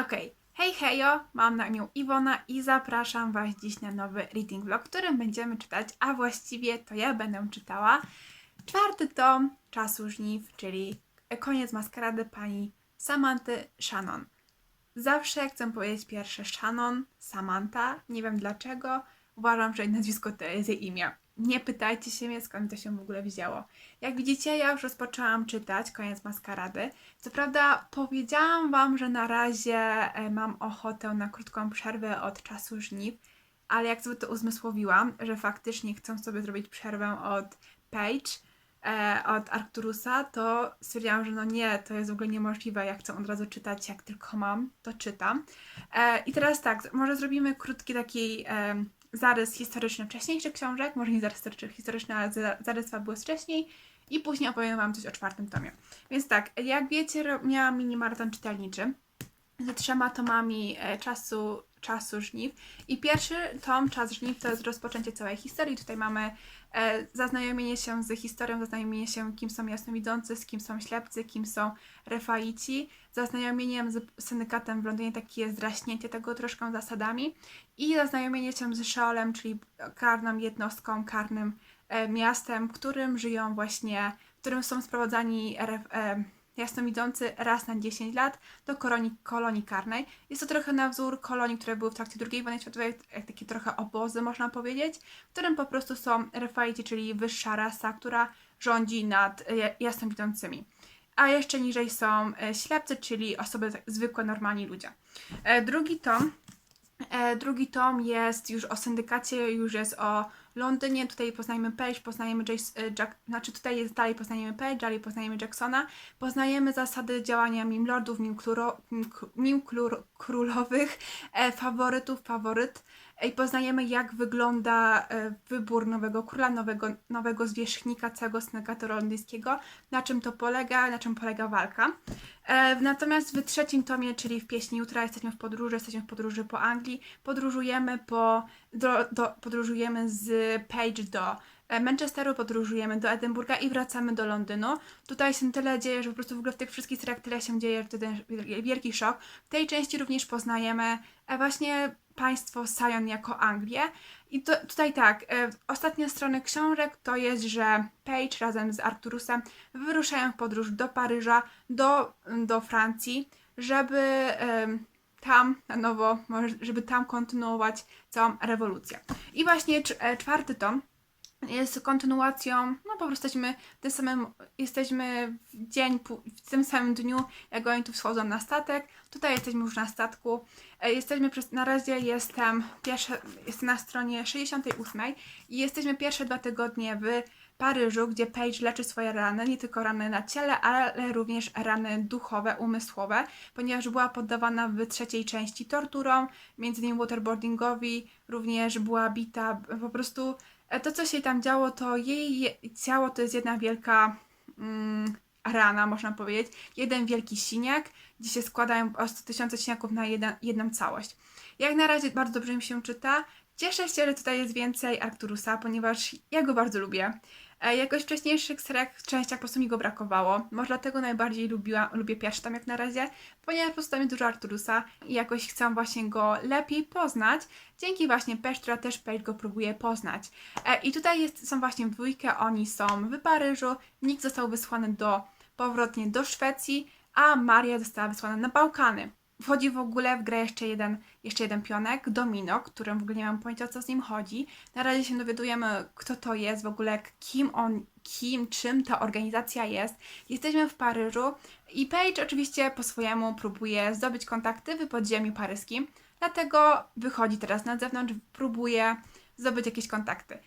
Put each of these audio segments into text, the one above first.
Okej, hej hejo, mam na imię Iwona i zapraszam Was dziś na nowy reading vlog, w którym będziemy czytać, a właściwie to ja będę czytała czwarty tom Czasu Żniw, czyli koniec maskarady pani Samanty Shannon. Zawsze chcę powiedzieć pierwsze Shannon, Samantha, nie wiem dlaczego, uważam, że jej nazwisko to jest jej imię. Nie pytajcie się mnie, skąd to się w ogóle wzięło. Jak widzicie, ja już rozpoczęłam czytać koniec maskarady. Co prawda, powiedziałam Wam, że na razie e, mam ochotę na krótką przerwę od czasu żniw, ale jak sobie to uzmysłowiłam, że faktycznie chcę sobie zrobić przerwę od Page, e, od Arcturusa, to stwierdziłam, że no nie, to jest w ogóle niemożliwe. Ja chcę od razu czytać, jak tylko mam, to czytam. E, I teraz tak, może zrobimy krótki taki e, zarys historyczny wcześniejszych książek, może nie zarys historyczny- ale za- zarys fabuły wcześniej i później opowiem Wam coś o czwartym tomie. Więc tak, jak wiecie, miałam mini maraton czytelniczy ze trzema tomami e, czasu, czasu żniw. I pierwszy tom, Czas żniw, to jest rozpoczęcie całej historii. Tutaj mamy e, zaznajomienie się z historią, zaznajomienie się, kim są jasnowidzący, z kim są ślepcy, kim są refaici, zaznajomieniem z syndykatem w Londynie, takie jest draśnięcie tego troszkę zasadami i zaznajomienie się z Sheolem, czyli karną jednostką, karnym e, miastem, którym żyją właśnie, w którym są sprowadzani e, jasnowidzący raz na 10 lat do kolonii, kolonii karnej. Jest to trochę na wzór kolonii, które były w trakcie II wojny światowej, jak takie trochę obozy można powiedzieć, w którym po prostu są refaici, czyli wyższa rasa, która rządzi nad e, jasnowidzącymi. A jeszcze niżej są e, ślepcy, czyli osoby tak- zwykłe, normalni ludzie. E, Drugi tom drugi tom jest już o syndykacie, już jest o Londynie. Tutaj poznajemy Page, poznajemy Jace, e, Jack, znaczy tutaj jest dalej poznajemy Page, dalej poznajemy Jacksona. Poznajemy zasady działania mim lordów, mim, kluro, mim, mim królowych, e, faworytów, faworyt. I poznajemy jak wygląda e, wybór nowego króla, nowego, nowego zwierzchnika całego syndykatu londyńskiego, na czym to polega, na czym polega walka. E, Natomiast w trzecim tomie, czyli w pieśni jutra, jesteśmy w podróży, jesteśmy w podróży po Anglii, podróżujemy po, do, do, podróżujemy z Page do Manchesteru, podróżujemy do Edynburga i wracamy do Londynu. Tutaj się tyle dzieje, że po prostu w ogóle w tych wszystkich seriach tyle się dzieje, że to ten wielki szok. W tej części również poznajemy e, właśnie państwo Sion jako Anglię. I to, tutaj tak, e, ostatnie strony książek to jest, że Page razem z Arturusem wyruszają w podróż do Paryża, do, do Francji, żeby tam na nowo, żeby tam kontynuować całą rewolucję. I właśnie e, czwarty tom jest kontynuacją, no po prostu jesteśmy w tym samym, jesteśmy w dzień, w tym samym dniu, jak oni tu wschodzą na statek. Tutaj jesteśmy już na statku. E, Jesteśmy przez, na razie jestem pierwsze, jestem na stronie 68 i jesteśmy pierwsze dwa tygodnie w Paryżu, gdzie Paige leczy swoje rany, nie tylko rany na ciele, ale również rany duchowe, umysłowe, ponieważ była poddawana w trzeciej części torturom, między innymi waterboardingowi, również była bita, po prostu to, co się tam działo, to jej je- ciało to jest jedna wielka mm, rana, można powiedzieć, jeden wielki siniak, gdzie się składają prostu tysiące siniaków na jeden, jedną całość. Jak na razie bardzo dobrze mi się czyta. Cieszę się, że tutaj jest więcej Arturusa, ponieważ ja go bardzo lubię. E, Jakoś wcześniejszych seriach, częściach po prostu mi go brakowało. Może dlatego najbardziej lubiła, lubię pierwszy tam jak na razie, ponieważ po prostu dużo Arturusa i jakoś chcę właśnie go lepiej poznać. Dzięki właśnie Page, która też Page go próbuje poznać. E, I tutaj jest, są właśnie dwójkę, oni są w Paryżu, Nick został wysłany do, powrotnie do Szwecji, a Maria została wysłana na Bałkany. Wchodzi w ogóle w grę jeszcze jeden, jeszcze jeden pionek, Domino, którym w ogóle nie mam pojęcia co z nim chodzi. Na razie się dowiadujemy, kto to jest, w ogóle kim on, kim, czym ta organizacja jest. Jesteśmy w Paryżu i Paige oczywiście po swojemu próbuje zdobyć kontakty w podziemiu paryskim, dlatego wychodzi teraz na zewnątrz, próbuje zdobyć jakieś kontakty.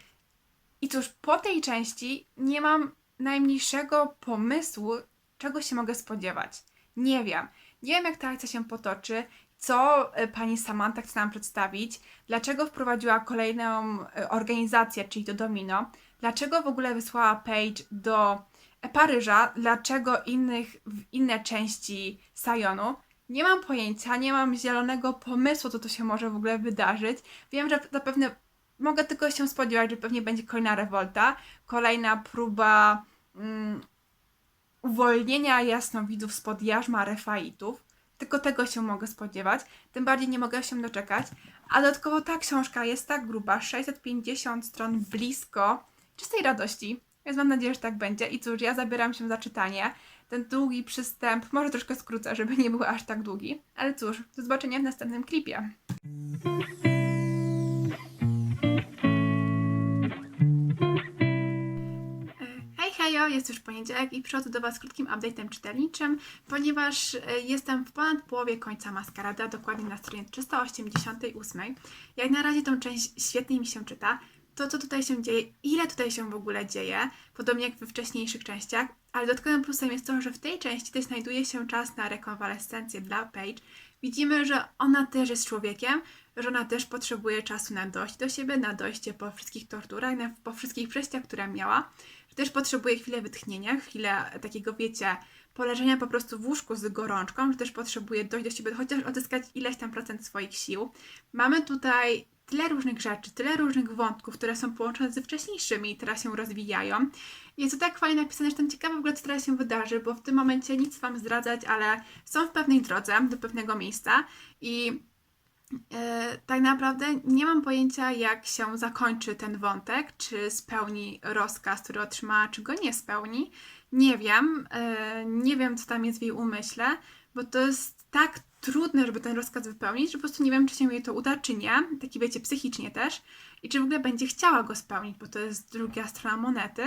I cóż, po tej części nie mam najmniejszego pomysłu, czego się mogę spodziewać. Nie wiem. Nie wiem, jak ta akcja się potoczy, co e, pani Samantha chce nam przedstawić, dlaczego wprowadziła kolejną e, organizację, czyli to Domino, dlaczego w ogóle wysłała Paige do e, Paryża, dlaczego innych, w inne części Sajonu. Nie mam pojęcia, nie mam zielonego pomysłu, co to się może w ogóle wydarzyć. Wiem, że zapewne mogę tylko się spodziewać, że pewnie będzie kolejna rewolta, kolejna próba mm, uwolnienia jasnowidzów spod jarzma refaitów. tylko tego się mogę spodziewać, tym bardziej nie mogę się doczekać. A dodatkowo ta książka jest tak gruba, 650 stron blisko czystej radości, więc mam nadzieję, że tak będzie. I cóż, ja zabieram się za czytanie. Ten długi przystęp, może troszkę skrócę, żeby nie był aż tak długi. Ale cóż, do zobaczenia w następnym klipie. Hejo, jest już poniedziałek i przychodzę do Was z krótkim update'em czytelniczym, ponieważ e, jestem w ponad połowie końca Maskarada, dokładnie na stronie 388. Jak na razie tą część świetnie mi się czyta. To, co tutaj się dzieje, ile tutaj się w ogóle dzieje, podobnie jak we wcześniejszych częściach, ale dodatkowym plusem jest to, że w tej części też znajduje się czas na rekonwalescencję dla Paige. Widzimy, że ona też jest człowiekiem, że ona też potrzebuje czasu na dojść do siebie, na dojście po wszystkich torturach, po wszystkich przejściach, które miała też potrzebuje chwilę wytchnienia, chwilę takiego, wiecie, poleżenia po prostu w łóżku z gorączką, że też potrzebuje dojść do siebie, chociaż odzyskać ileś tam procent swoich sił. Mamy tutaj tyle różnych rzeczy, tyle różnych wątków, które są połączone ze wcześniejszymi i teraz się rozwijają. Jest to tak fajnie napisane, że jestem ciekawa w ogóle, co teraz się wydarzy, bo w tym momencie nic Wam zdradzać, ale są w pewnej drodze do pewnego miejsca i tak naprawdę nie mam pojęcia, jak się zakończy ten wątek, czy spełni rozkaz, który otrzymała, czy go nie spełni. Nie wiem, e, nie wiem, co tam jest w jej umyśle, bo to jest tak trudne, żeby ten rozkaz wypełnić, że po prostu nie wiem, czy się jej to uda, czy nie. Taki wiecie, psychicznie też. I czy w ogóle będzie chciała go spełnić, bo to jest druga strona monety.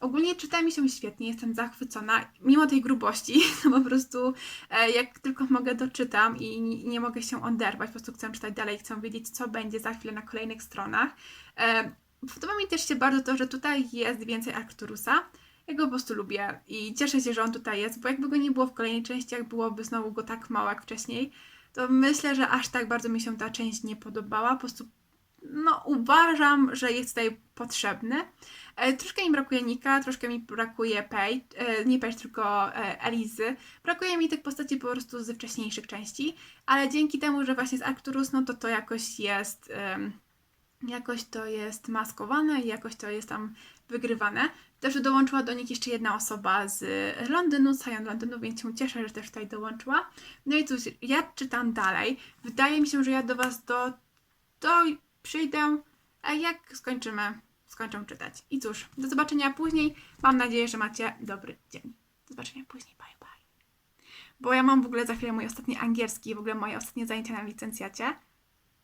Ogólnie czyta mi się świetnie, jestem zachwycona, mimo tej grubości, to po prostu e, jak tylko mogę doczytam i nie, nie mogę się oderwać, po prostu chcę czytać dalej, chcę wiedzieć, co będzie za chwilę na kolejnych stronach. E, podoba mi też się bardzo to, że tutaj jest więcej Arcturusa, ja go po prostu lubię i cieszę się, że on tutaj jest, bo jakby go nie było w kolejnej części, jak byłoby znowu go tak mało jak wcześniej, to myślę, że aż tak bardzo mi się ta część nie podobała. Po prostu no, uważam, że jest tutaj potrzebny. E, troszkę mi brakuje Nika, troszkę mi brakuje Paige, e, nie Paige, tylko e, Elizy. Brakuje mi tych postaci po prostu ze wcześniejszych części, ale dzięki temu, że właśnie z Arcturus, no to to jakoś jest... jakoś to jest maskowane i jakoś to jest tam wygrywane. Też dołączyła do nich jeszcze jedna osoba z Londynu, Sion Londynu, więc się cieszę, że też tutaj dołączyła. No i cóż, ja czytam dalej. Wydaje mi się, że ja do Was do, do przyjdę, a jak skończymy, skończę czytać. I cóż, do zobaczenia później. Mam nadzieję, że macie dobry dzień. Do zobaczenia później. Bye, bye. Bo ja mam w ogóle za chwilę mój ostatni angielski, w ogóle moje ostatnie zajęcia na licencjacie.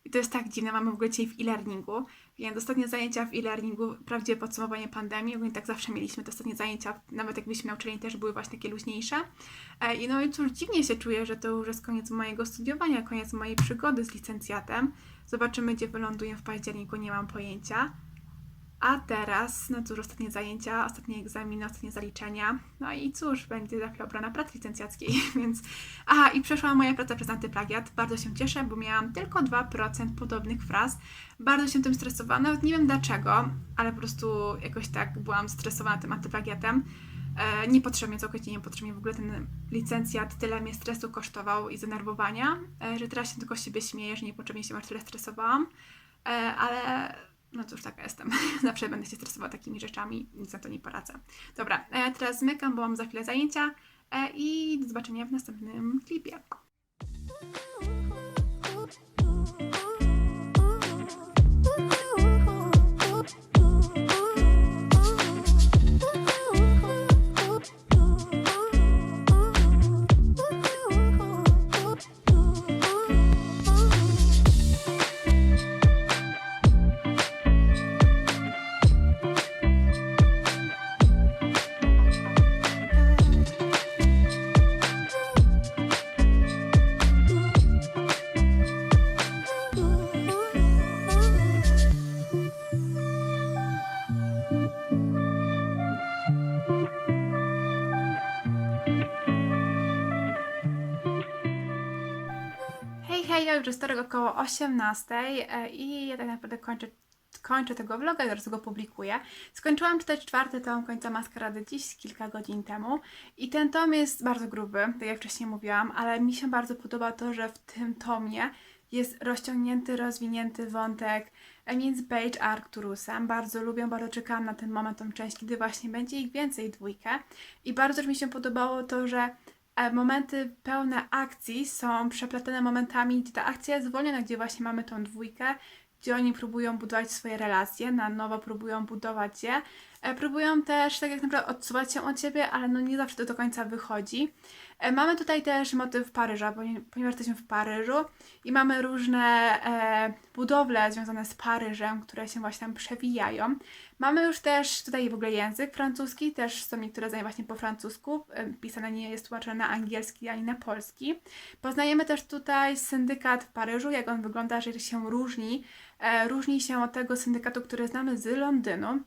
I to jest tak dziwne, mamy w ogóle dzisiaj w e-learningu, więc ostatnie zajęcia w e-learningu, wprawdzie podsumowanie pandemii, bo tak zawsze mieliśmy te ostatnie zajęcia, nawet jak byliśmy na uczelni też były właśnie takie luźniejsze. E, I no i cóż, dziwnie się czuję, że to już jest koniec mojego studiowania, koniec mojej przygody z licencjatem. Zobaczymy, gdzie wyląduję w październiku, nie mam pojęcia. A teraz, no cóż, ostatnie zajęcia, ostatnie egzaminy, ostatnie zaliczenia. No i cóż, będzie za chwilę obrona pracy licencjackiej, więc... Aha, i przeszła moja praca przez antyplagiat. Bardzo się cieszę, bo miałam tylko 2% podobnych fraz. Bardzo się tym stresowałam, nawet nie wiem dlaczego, ale po prostu jakoś tak byłam stresowana tym antyplagiatem. E, niepotrzebnie, całkowicie niepotrzebnie. W ogóle ten licencjat tyle mnie stresu kosztował i zdenerwowania, e, że teraz się tylko siebie śmieję, że niepotrzebnie się aż tyle stresowałam. E, ale no cóż, taka jestem. Zawsze będę się stresowała takimi rzeczami, nic na to nie poradzę. Dobra, e, teraz zmykam, bo mam za chwilę zajęcia e, i do zobaczenia w następnym klipie. Wtorek około 18 e, i ja tak naprawdę kończę, kończę tego vloga, zaraz go publikuję. Skończyłam czytać czwarty tom końca Maskarady dziś, kilka godzin temu i ten tom jest bardzo gruby, tak jak wcześniej mówiłam, ale mi się bardzo podoba to, że w tym tomie jest rozciągnięty, rozwinięty wątek e, między Paige a Arcturusem. Bardzo lubię, bardzo czekałam na ten moment, tą część, kiedy właśnie będzie ich więcej dwójkę. I bardzo mi się podobało to, że momenty pełne akcji są przeplatane momentami, gdzie ta akcja jest zwolniona, gdzie właśnie mamy tą dwójkę, gdzie oni próbują budować swoje relacje, na nowo próbują budować je. E, próbują też tak jak naprawdę odsuwać się od siebie, ale no nie zawsze to do końca wychodzi. E, mamy tutaj też motyw Paryża, poni- ponieważ jesteśmy w Paryżu i mamy różne e, budowle związane z Paryżem, które się właśnie tam przewijają. Mamy już też tutaj w ogóle język francuski, też są niektóre zdania właśnie po francusku, pisane nie jest tłumaczone na angielski ani na polski. Poznajemy też tutaj syndykat w Paryżu, jak on wygląda, że się różni. Różni się od tego syndykatu, który znamy z Londynu.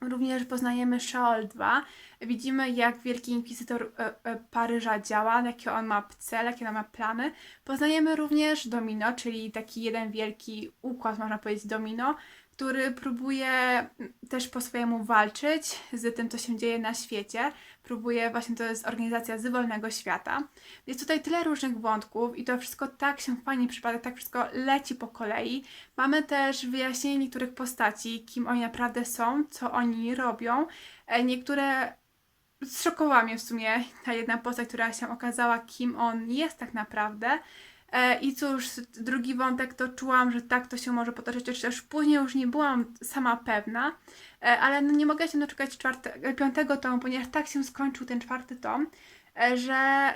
Również poznajemy Shaol 2. Widzimy, jak Wielki Inkwizytor e, e, Paryża działa, jakie on ma cel, jakie on ma plany. Poznajemy również Domino, czyli taki jeden wielki układ, można powiedzieć, Domino, który próbuje mm, też po swojemu walczyć z tym, co się dzieje na świecie. Próbuje, właśnie to jest organizacja z wolnego świata. Jest tutaj tyle różnych wątków i to wszystko tak się fajnie przypada, tak wszystko leci po kolei. Mamy też wyjaśnienie niektórych postaci, kim oni naprawdę są, co oni robią. E, Niektóre zszokowała mnie w sumie ta jedna postać, która się okazała, kim on jest tak naprawdę. E, I cóż, drugi wątek to czułam, że tak to się może potoczyć, chociaż później już nie byłam sama pewna, e, ale no nie mogę się doczekać czwarte, piątego tomu, ponieważ tak się skończył ten czwarty tom, e, że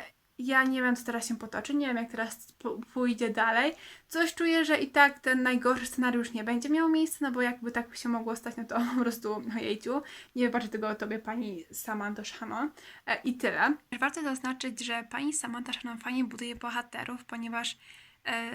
ja nie wiem, co teraz się potoczy, nie wiem, jak teraz pójdzie dalej. Coś czuję, że i tak ten najgorszy scenariusz nie będzie miał miejsca, no bo jakby tak się mogło stać, no to po prostu, ojejciu, nie wybaczę tego tobie, pani Samantha Shannon. E, I tyle. Warto zaznaczyć, że pani Samantha Shannon fajnie buduje bohaterów, ponieważ e,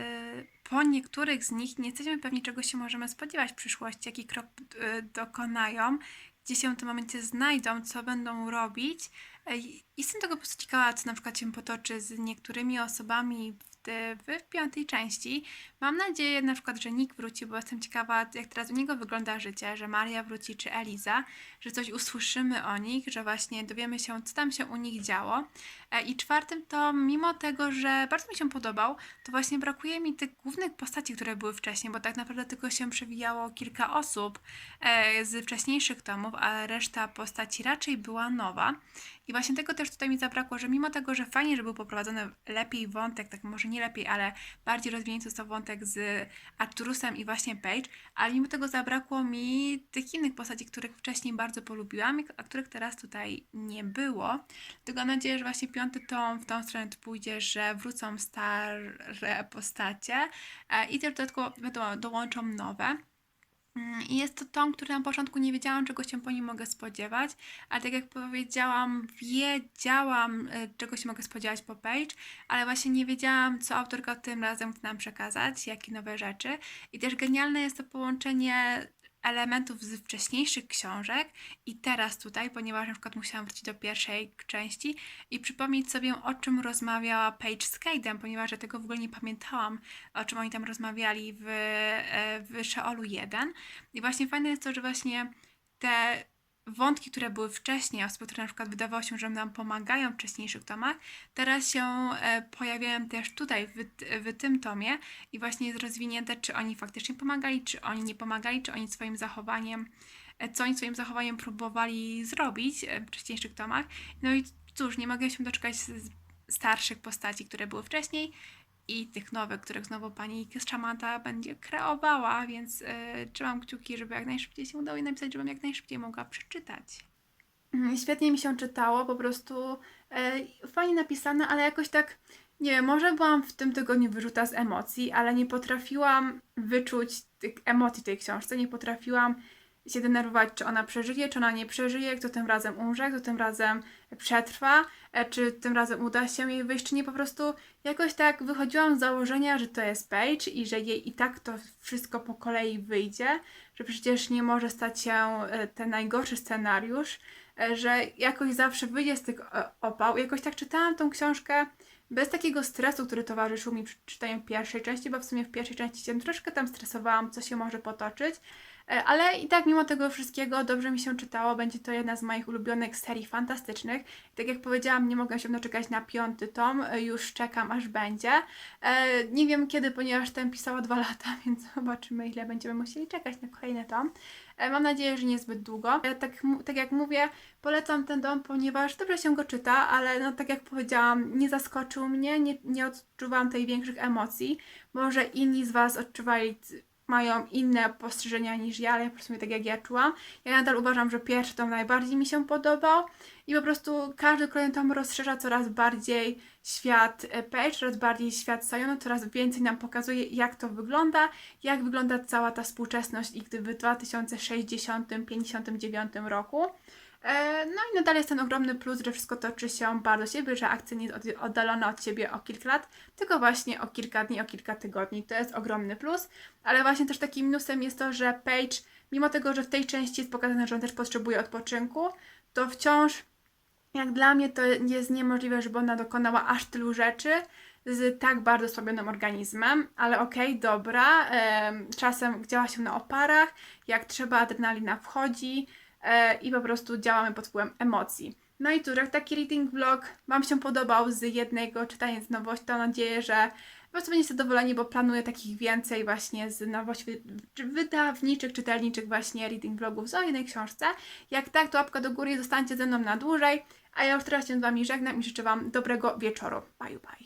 po niektórych z nich nie jesteśmy pewni, czego się możemy spodziewać w przyszłości, jaki krok e, dokonają, gdzie się w tym momencie znajdą, co będą robić. E, Jestem tego po prostu ciekawa, co na przykład się potoczy z niektórymi osobami w, w piątej części. Mam nadzieję na przykład, że Nick wróci, bo jestem ciekawa, jak teraz u niego wygląda życie, że Maria wróci czy Eliza, że coś usłyszymy o nich, że właśnie dowiemy się, co tam się u nich działo. E, I czwartym to, mimo tego, że bardzo mi się podobał, to właśnie brakuje mi tych głównych postaci, które były wcześniej, bo tak naprawdę tylko się przewijało kilka osób e, z wcześniejszych tomów, a reszta postaci raczej była nowa. I właśnie tego też tutaj mi zabrakło, że mimo tego, że fajnie, że był poprowadzony lepiej wątek, tak może nie lepiej, ale bardziej rozwinięty został wątek z Arturusem i właśnie Paige, ale mimo tego zabrakło mi tych innych postaci, których wcześniej bardzo polubiłam, a których teraz tutaj nie było. Tylko mam nadzieję, że właśnie piąty tom w tą stronę pójdzie, że wrócą stare postacie e, i też dodatkowo dołączą nowe. Mm, I jest to tom, który na początku nie wiedziałam, czego się po nim mogę spodziewać, ale tak jak powiedziałam, wiedziałam, y, czego się mogę spodziewać po Page, ale właśnie nie wiedziałam, co autorka tym razem chce nam przekazać, jakie nowe rzeczy. I też genialne jest to połączenie elementów z wcześniejszych książek i teraz tutaj, ponieważ na przykład musiałam wrócić do pierwszej części i przypomnieć sobie, o czym rozmawiała Paige z Cade'em, ponieważ ja tego w ogóle nie pamiętałam, o czym oni tam rozmawiali w, e, w Sheolu 1. I właśnie fajne jest to, że właśnie te wątki, które były wcześniej, osoby, które na przykład wydawało się, że nam pomagają w wcześniejszych tomach, teraz się e, pojawiają też tutaj, w, w tym tomie i właśnie jest rozwinięte, czy oni faktycznie pomagali, czy oni nie pomagali, czy oni swoim zachowaniem, e, co oni swoim zachowaniem próbowali zrobić e, w wcześniejszych tomach. No i cóż, nie mogę się doczekać starszych postaci, które były wcześniej i tych nowych, których znowu pani Kiszamanta będzie kreowała, więc e, trzymam kciuki, żeby jak najszybciej się udało i napisać, żebym jak najszybciej mogła przeczytać. Mm, Świetnie mi się czytało, po prostu e, fajnie napisane, ale jakoś tak, nie wiem, może byłam w tym tygodniu wyrzuta z emocji, ale nie potrafiłam wyczuć tych emocji tej książce, nie potrafiłam się denerwować, czy ona przeżyje, czy ona nie przeżyje, kto tym razem umrze, kto tym razem przetrwa, e, czy tym razem uda się jej wyjść, czy nie, po prostu jakoś tak wychodziłam z założenia, że to jest Paige i że jej i tak to wszystko po kolei wyjdzie, że przecież nie może stać się e, ten najgorszy scenariusz, e, że jakoś zawsze wyjdzie z tych opał. Jakoś tak czytałam tą książkę bez takiego stresu, który towarzyszył mi przy czytaniu pierwszej części, bo w sumie w pierwszej części się troszkę tam stresowałam, co się może potoczyć, Ale i tak mimo tego wszystkiego dobrze mi się czytało. Będzie to jedna z moich ulubionych serii fantastycznych. Tak jak powiedziałam, nie mogę się doczekać na piąty tom. E, Już czekam, aż będzie. E, Nie wiem kiedy, ponieważ ten pisała dwa lata, więc zobaczymy, ile będziemy musieli czekać na kolejny tom. E, Mam nadzieję, że niezbyt długo. E, Tak, tak jak mówię, polecam ten dom, ponieważ dobrze się go czyta, ale no tak jak powiedziałam, nie zaskoczył mnie, nie, nie odczuwałam tej większych emocji. Może inni z Was odczuwali, mają inne postrzeżenia niż ja, ale po prostu tak jak ja czułam. Ja nadal uważam, że pierwszy tom najbardziej mi się podobał i po prostu każdy kolejny tom rozszerza coraz bardziej świat e, Page, coraz bardziej świat Sayona, coraz więcej nam pokazuje, jak to wygląda, jak wygląda cała ta współczesność ich gdy w 2060-59 roku. E, No i nadal jest ten ogromny plus, że wszystko toczy się bardzo siebie, że akcja nie jest od- oddalona od siebie o kilka lat, tylko właśnie o kilka dni, o kilka tygodni. To jest ogromny plus, ale właśnie też takim minusem jest to, że Page, mimo tego, że w tej części jest pokazane, że on też potrzebuje odpoczynku, to wciąż jak dla mnie to jest niemożliwe, żeby ona dokonała aż tylu rzeczy z tak bardzo osłabionym organizmem, ale okej, dobra, em, czasem działa się na oparach, jak trzeba adrenalina wchodzi i po prostu działamy pod wpływem emocji. No i cóż, jak taki reading vlog Wam się podobał z jednego czytania z nowości, to mam nadzieję, że po prostu będziecie zadowoleni, bo planuję takich więcej właśnie z nowości wy- czy wydawniczych, czytelniczych właśnie reading vlogów z o jednej książce. Jak tak, to łapka do góry i zostańcie ze mną na dłużej. A ja już teraz się z Wami żegnam i życzę Wam dobrego wieczoru. Bye, bye.